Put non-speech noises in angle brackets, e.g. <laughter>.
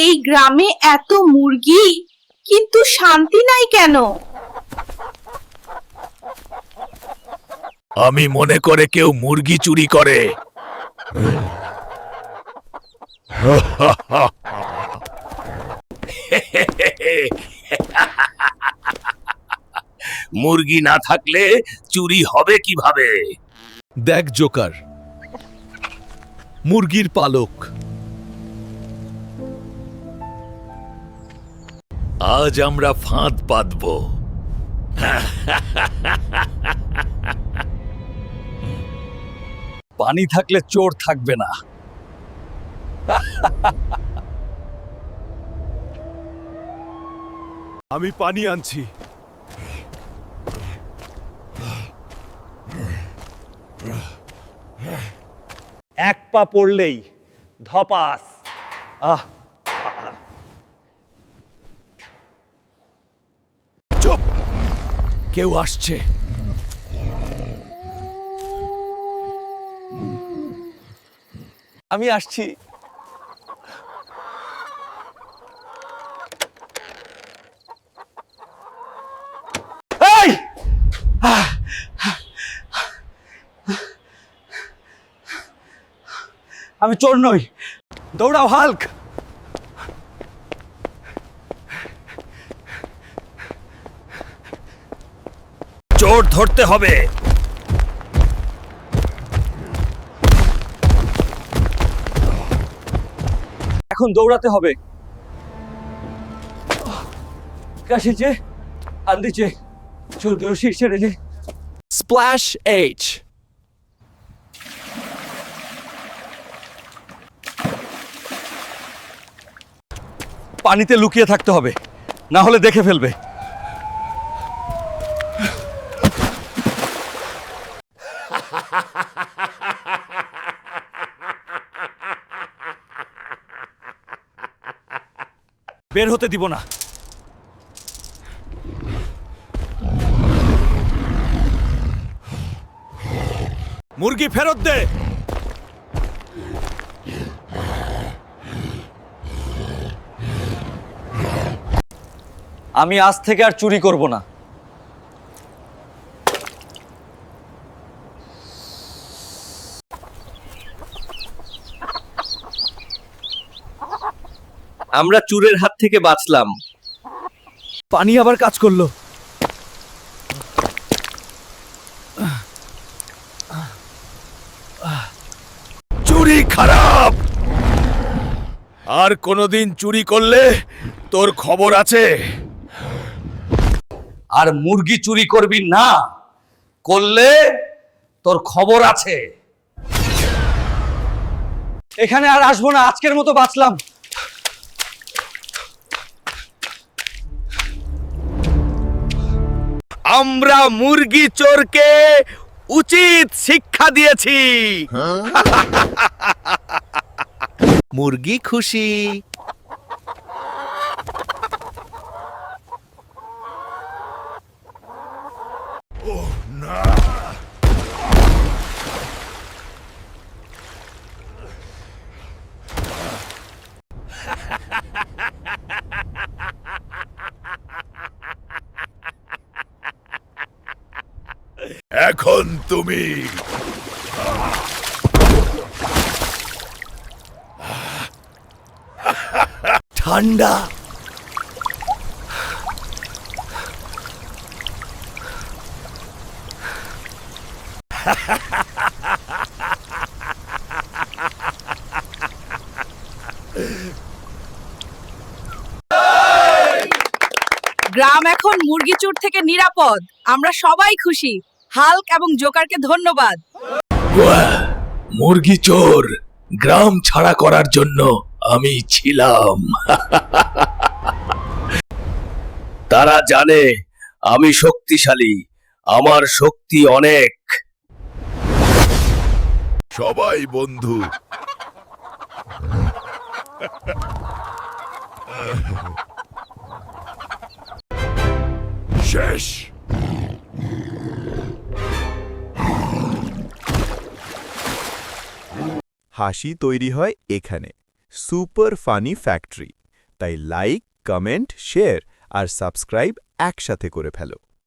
এই গ্রামে এত মুরগি? কিন্তু শান্তি নাই কেন? আমি মনে করে কেউ মুরগি চুরি করে। মুরগি না থাকলে চুরি হবে কীভাবে? দেখ জোকার। মুরগির পালক। আজ আমরা ফাঁদ পাতব। পানি থাকলে চোর থাকবে না। আমি পানি আনছি। এক পা পড়লেই ধপাস। আহ। কেউ আসছে। আমি আসছি। আমি চোর নই। দৌড়াও হাল্ক! চোর ধরতে হবে। এখন দৌড়াতে হবে। কাশিছে আন্দিছে চল রশি ছেড়ে দে স্প্ল্যাশ এইচ পানিতে লুকিয়ে থাকতে হবে না হলে দেখে ফেলবে। বের হতে দিব না। মুরগি ফেরত দে। আমি আজ থেকে আর চুরি করব না। আমরা চুরের হাত থেকে বাঁচলাম। পানি আবার কাজ করল। চুরি খারাপ। আর কোনোদিন চুরি করলে তোর খবর আছে। আর মুরগি চুরি করবি না করলে তোর খবর আছে। এখানে আর আসব না আজকের মতো বাঁচলাম। আমরা মুরগি চোরকে উচিত শিক্ষা দিয়েছি। <laughs> মুরগি খুশি। এখন তুমি। ঠান্ডা। গ্রাম এখন মুরগি চোর থেকে নিরাপদ। আমরা সবাই খুশি। হাল্ক এবং জোকারকে ধন্যবাদ। মুরগি চোর, গ্রাম ছাড়া করার জন্য আমি ছিলাম। <laughs> তারা জানে আমি শক্তিশালী, আমার শক্তি অনেক। সবাই বন্ধু। <laughs> শেষ। হাসি তৈরি হয় এখানে। Super funny factory. তাই লাইক, কমেন্ট, শেয়ার আর সাবস্ক্রাইব একসাথে করে ফেলো।